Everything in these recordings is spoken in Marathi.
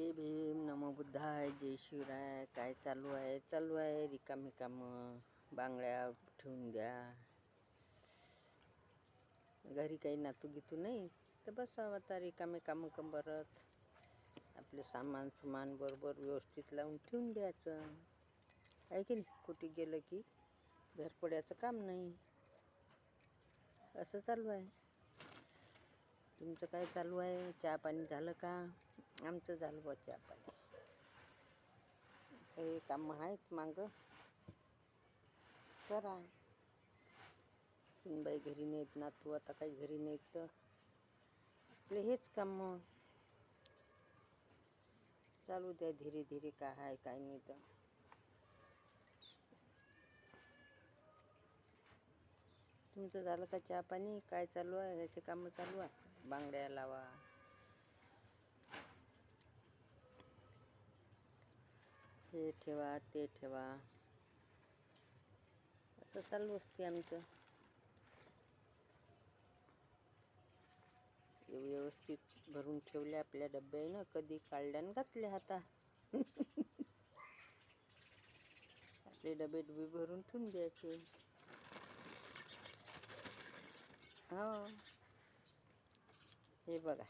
जय भीम. नमो बुद्धाय. जय शिवराय. काय चालू आहे? चालू आहे रिकामी कामं बांगड्या ठेवून द्या. घरी काही नातू गितू नाही? तर बसावं आता रिकामे कामं कंबरत आपले सामान सुमान बरोबर व्यवस्थित लावून ठेवून द्यायचं. आहे की नाही? कुठे गेलं की घर पडायचं काम नाही? असं चालू आहे. तुमचं काय चालू आहे? चहा पाणी झालं का? आमचं झालं बा चहा पाणी. काही कामं आहेत मागं. करा. सुनबाई घरी नाहीत ना तू आता काही घरी नाहीत तर. आपले हेच काम. चालू द्या धीरे धीरे काय आहे काय नाही तर. तुमचं झालं का चहा पाणी? काय चालू आहे? याचे कामं चालू आहे? बांगड्या लावा. हे ठेवा ते ठेवा. असं चालू असते आमचं. व्यवस्थित भरून ठेवले आपल्या डब्यानं कधी काढल्या घातले घातल्या हातात आपले डबे डबे भरून ठेवून द्यायचे. हो. हे बघा.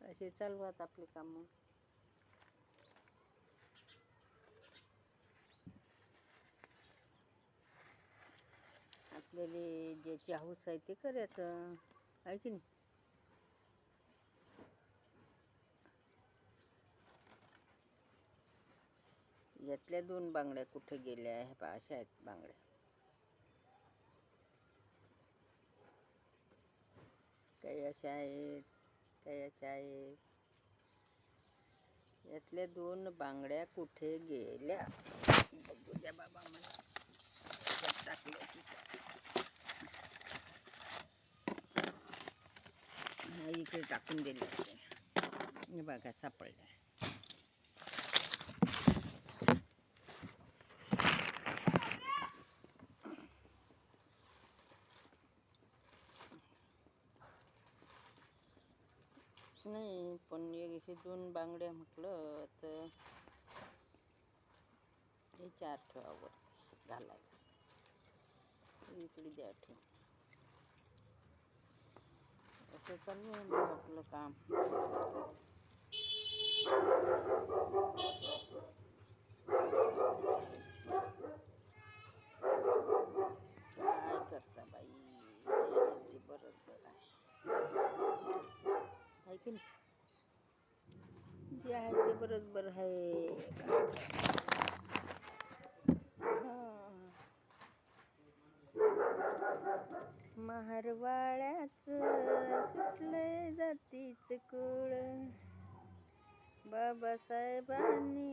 असे चालू आपली आपले कामं. आपल्याला ज्याची हौस आहे ते करायचं. आहे की नाही? यातल्या दोन बांगड्या कुठे गेल्या आहे पहा, अशा आहेत बांगड्या. काही अशा आहेत, काही अशा आहेत. दोन बांगड्या कुठे गेल्या? बघू द्या बाबा मला. इकडे टाकून दिले बघा, सापडल्या. नाही पण एक हे दोन बांगड्या म्हटलं तर हे चार ठेवावर घालायला. इकडे द्या ठेव असं चालू आहे मग आपलं काम काय करता बाई जे बरोबर आहे आहे की नाही जे आहे ते बरोबर आहे. काय सुटलं महारवाड्याच सुटलंय जातीच कुळ. बाबासाहेबांनी